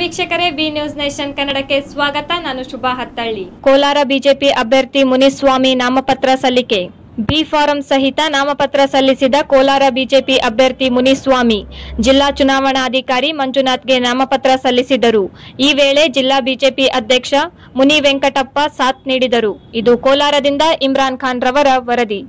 ವೀಕ್ಷಕರೇ, B news nation ಕನ್ನಡಕ್ಕೆ ಸ್ವಾಗತ. ನಾನು ಶುಭಾ ಹತ್ತಳ್ಳಿ. ಕೋಲಾರ ಬಿಜೆಪಿ ಅಭ್ಯರ್ಥಿ ಮುನಿಸ್ವಾಮಿ ನಾಮಪತ್ರ ಸಲ್ಲಿಕೆ. ಬಿ ಫಾರಂ ಸಹಿತ ನಾಮಪತ್ರ ಸಲ್ಲಿಸಿದ ಕೋಲಾರ ಬಿಜೆಪಿ ಅಭ್ಯರ್ಥಿ ಮುನಿಸ್ವಾಮಿ. ಜಿಲ್ಲಾ ಚುನಾವಣಾಧಿಕಾರಿ ಮಂಜುನಾಥ್ಗೆ ನಾಮಪತ್ರ ಸಲ್ಲಿಸಿದರು. ಈ ವೇಳೆ ಜಿಲ್ಲಾ ಬಿಜೆಪಿ ಅಧ್ಯಕ್ಷ ಮುನಿ ವೆಂಕಟಪ್ಪ ಸಾಥ್ ನೀಡಿದರು. ಇದು ಕೋಲಾರದಿಂದ ಇಮ್ರಾನ್ ಖಾನ್ ರವರ ವರದಿ.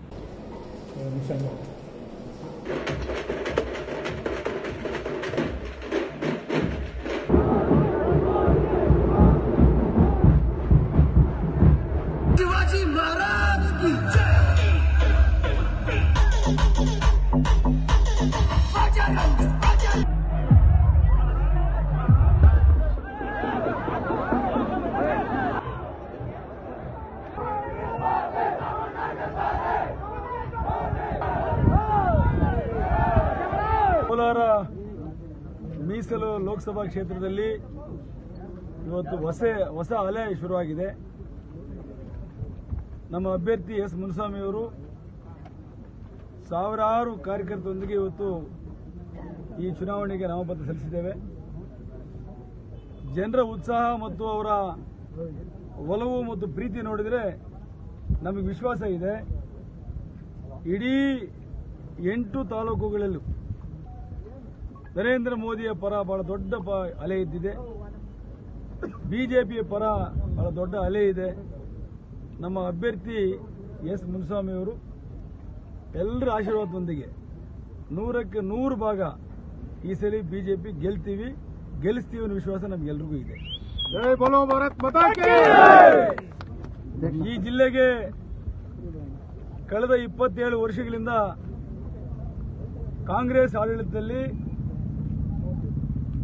ಕೋಲಾರ ಮೀಸಲು ಲೋಕಸಭಾ ಕ್ಷೇತ್ರದಲ್ಲಿ ಇವತ್ತು ಹೊಸ ಹೊಸ ಅಲೆ ಶುರುವಾಗಿದೆ. ನಮ್ಮ ಅಭ್ಯರ್ಥಿ ಎಸ್ ಮುನಿಸ್ವಾಮಿಯವರು ಸಾವಿರಾರು ಕಾರ್ಯಕರ್ತರೊಂದಿಗೆ ಇವತ್ತು ಈ ಚುನಾವಣೆಗೆ ನಾಮಪತ್ರ ಸಲ್ಲಿಸಿದ್ದೇವೆ. ಜನರ ಉತ್ಸಾಹ ಮತ್ತು ಅವರ ಒಲವು ಮತ್ತು ಪ್ರೀತಿ ನೋಡಿದರೆ ನಮಗೆ ವಿಶ್ವಾಸ ಇದೆ. ಇಡೀ ಎಂಟು ತಾಲೂಕುಗಳಲ್ಲೂ ನರೇಂದ್ರ ಮೋದಿಯ ಪರ ಬಹಳ ದೊಡ್ಡ ಅಲೆ ಇದ್ದಿದೆ. ಬಿಜೆಪಿಯ ಪರ ಬಹಳ ದೊಡ್ಡ ಅಲೆ ಇದೆ. ನಮ್ಮ ಅಭ್ಯರ್ಥಿ ಎಸ್ ಮುನಿಸ್ವಾಮಿಯವರು ಎಲ್ಲರ ಆಶೀರ್ವಾದದೊಂದಿಗೆ ನೂರಕ್ಕೆ ನೂರು ಭಾಗ ಈ ಸಲ ಬಿಜೆಪಿ ಗೆಲ್ತೀವಿ ಗೆಲ್ಲಿಸ್ತೀವಿ ಅನ್ನೋ ವಿಶ್ವಾಸ ನಮ್ಗೆಲ್ರಿಗೂ ಇದೆ. ಈ ಜಿಲ್ಲೆಗೆ ಕಳೆದ ಇಪ್ಪತ್ತೇಳು ವರ್ಷಗಳಿಂದ ಕಾಂಗ್ರೆಸ್ ಆಡಳಿತದಲ್ಲಿ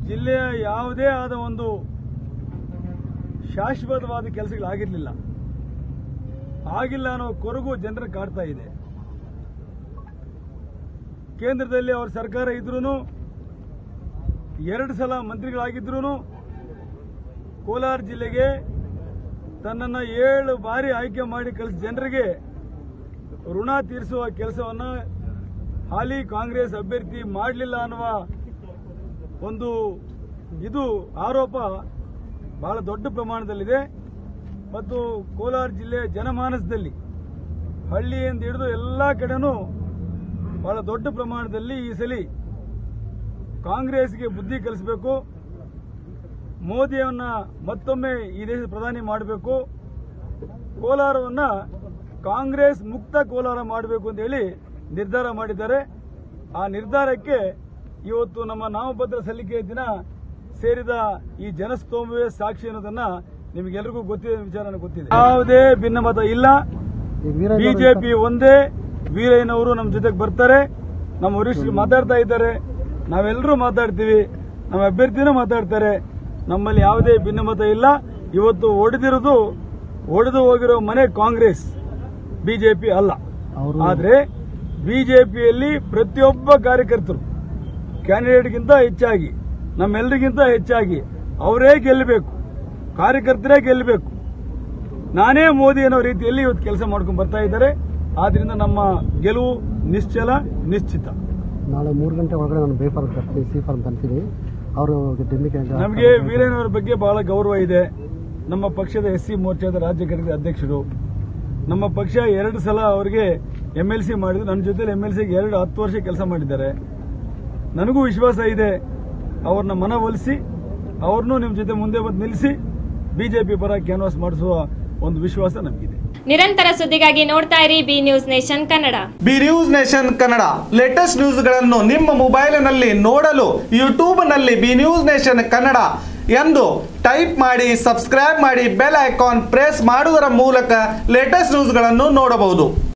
ಜಿಲ್ಲೆಯ ಯಾವುದೇ ಆದ ಒಂದು ಶಾಶ್ವತವಾದ ಕೆಲಸಗಳಾಗಿರಲಿಲ್ಲ ಆಗಿಲ್ಲ ಅನ್ನೋ ಕೊರಗು ಜನರ ಕಾಡ್ತಾ ಇದೆ. ಕೇಂದ್ರದಲ್ಲಿ ಅವರ ಸರ್ಕಾರ ಇದ್ರೂ ಎರಡು ಸಲ ಮಂತ್ರಿಗಳಾಗಿದ್ರೂ ಕೋಲಾರ ಜಿಲ್ಲೆಗೆ ತನ್ನನ್ನು ಏಳು ಬಾರಿ ಆಯ್ಕೆ ಮಾಡಿ ಕಳಿಸಿ ಜನರಿಗೆ ಋಣ ತೀರಿಸುವ ಕೆಲಸವನ್ನು ಹಾಲಿ ಕಾಂಗ್ರೆಸ್ ಅಭ್ಯರ್ಥಿ ಮಾಡಲಿಲ್ಲ ಅನ್ನುವ ಒಂದು ಇದು ಆರೋಪ ಬಹಳ ದೊಡ್ಡ ಪ್ರಮಾಣದಲ್ಲಿದೆ. ಮತ್ತು ಕೋಲಾರ ಜಿಲ್ಲೆಯ ಜನಮಾನಸದಲ್ಲಿ ಹಳ್ಳಿಯಿಂದ ಹಿಡಿದು ಎಲ್ಲ ಕಡೆನೂ ಬಹಳ ದೊಡ್ಡ ಪ್ರಮಾಣದಲ್ಲಿ ಈ ಸಲ ಕಾಂಗ್ರೆಸ್ಗೆ ಬುದ್ಧಿ ಕಲಿಸಬೇಕು. ಮೋದಿಯವನ್ನ ಮತ್ತೊಮ್ಮೆ ಈ ದೇಶದ ಪ್ರಧಾನಿ ಮಾಡಬೇಕು. ಕೋಲಾರವನ್ನ ಕಾಂಗ್ರೆಸ್ ಮುಕ್ತ ಕೋಲಾರ ಮಾಡಬೇಕು ಅಂತ ಹೇಳಿ ನಿರ್ಧಾರ ಮಾಡಿದ್ದಾರೆ. ಆ ನಿರ್ಧಾರಕ್ಕೆ ಇವತ್ತು ನಮ್ಮ ನಾಮಪತ್ರ ಸಲ್ಲಿಕೆಯ ದಿನ ಸೇರಿದ ಈ ಜನಸ್ತೋಮವೇ ಸಾಕ್ಷಿ ಅನ್ನೋದನ್ನ ನಿಮಗೆಲ್ಲರಿಗೂ ಗೊತ್ತಿದೆ ವಿಚಾರ ಗೊತ್ತಿದೆ. ಯಾವುದೇ ಭಿನ್ನಮತ ಇಲ್ಲ. ಬಿಜೆಪಿ ಒಂದೇ ವೀರಯ್ಯನವರು ನಮ್ಮ ಜೊತೆಗೆ ಬರ್ತಾರೆ. ನಮ್ಮ ವರಿಷ್ಠರು ಮಾತಾಡ್ತಾ ಇದ್ದಾರೆ. ನಾವೆಲ್ಲರೂ ಮಾತಾಡ್ತೀವಿ. ನಮ್ಮ ಅಭ್ಯರ್ಥಿನೂ ಮಾತಾಡ್ತಾರೆ. ನಮ್ಮಲ್ಲಿ ಯಾವುದೇ ಭಿನ್ನಮತ ಇಲ್ಲ. ಇವತ್ತು ಒಡೆದಿರೋದು ಒಡೆದು ಹೋಗಿರೋ ಮನೆ ಕಾಂಗ್ರೆಸ್ ಬಿಜೆಪಿ ಅಲ್ಲ. ಆದ್ರೆ ಬಿಜೆಪಿಯಲ್ಲಿ ಪ್ರತಿಯೊಬ್ಬ ಕಾರ್ಯಕರ್ತರು ಕ್ಯಾಂಡಿಡೇಟ್ಗಿಂತ ಹೆಚ್ಚಾಗಿ ನಮ್ಮೆಲ್ಲರಿಗಿಂತ ಹೆಚ್ಚಾಗಿ ಅವರೇ ಗೆಲ್ಲಬೇಕು ಕಾರ್ಯಕರ್ತರೇ ಗೆಲ್ಲಬೇಕು. ನಾನೇ ಮೋದಿ ಅನ್ನೋ ರೀತಿಯಲ್ಲಿ ಇವತ್ತು ಕೆಲಸ ಮಾಡ್ಕೊಂಡು ಬರ್ತಾ ಇದ್ದಾರೆ. ಆದ್ರಿಂದ ನಮ್ಮ ಗೆಲುವು ನಿಶ್ಚಲ ನಿಶ್ಚಿತ. ನಾಳೆ ಮೂರು ಗಂಟೆ ಒಳಗಡೆ ನಾನು ಬೇ ಫಾರ್ಮ್ ತರ್ತೀನಿ ಸಿ ಫಾರ್ಮ್ ತರ್ತೀನಿ ಅವರು ನಮಗೆ ವೀರೇನವರ ಬಗ್ಗೆ ಬಹಳ ಗೌರವ ಇದೆ. ನಮ್ಮ ಪಕ್ಷದ ಎಸ್ ಸಿ ಮೋರ್ಚಾದ ರಾಜ್ಯ ಘಟಕದ ಅಧ್ಯಕ್ಷರು. ನಮ್ಮ ಪಕ್ಷ ಎರಡು ಸಲ ಅವರಿಗೆ ಎಂ ಎಲ್ ಸಿ ಮಾಡಿದ್ರು. ನನ್ನ ಜೊತೆ ಎಂ ಎಲ್ ಸಿಗೆ ಎರಡು ಹತ್ತು ವರ್ಷ ಕೆಲಸ ಮಾಡಿದ್ದಾರೆ. ನನಗೂ ವಿಶ್ವಾಸ ಇದೆ. ಅವ್ರನ್ನ ಮನವೊಲಿಸಿ ಅವ್ರನ್ನೂ ನಿಮ್ಮ ಜೊತೆ ಮುಂದೆ ಬಂದು ನಿಲ್ಲಿಸಿ ಬಿಜೆಪಿ ಪರ ಕ್ಯಾನ್ವಾಸ್ ಮಾಡಿಸುವ ಒಂದು ವಿಶ್ವಾಸ ನಮಗಿದೆ. ನಿರಂತರ ಸುದ್ದಿಗಾಗಿ ನೋಡ್ತಾ ಇರಿ B news nation Kannada. B news nation Kannada. Latest ನ್ಯೂಸ್ಗಳನ್ನು ನಿಮ್ಮ ಮೊಬೈಲಿನಲ್ಲಿ ನೋಡಲು ಯೂಟ್ಯೂಬ್ನಲ್ಲಿ ಬಿ ನ್ಯೂಸ್ ನೇಷನ್ ಕನ್ನಡ ಎಂದು ಟೈಪ್ ಮಾಡಿ ಸಬ್ಸ್ಕ್ರೈಬ್ ಮಾಡಿ ಬೆಲ್ ಐಕಾನ್ ಪ್ರೆಸ್ ಮಾಡುವುದರ ಮೂಲಕ ಲೇಟೆಸ್ಟ್ ನ್ಯೂಸ್ಗಳನ್ನು ನೋಡಬಹುದು.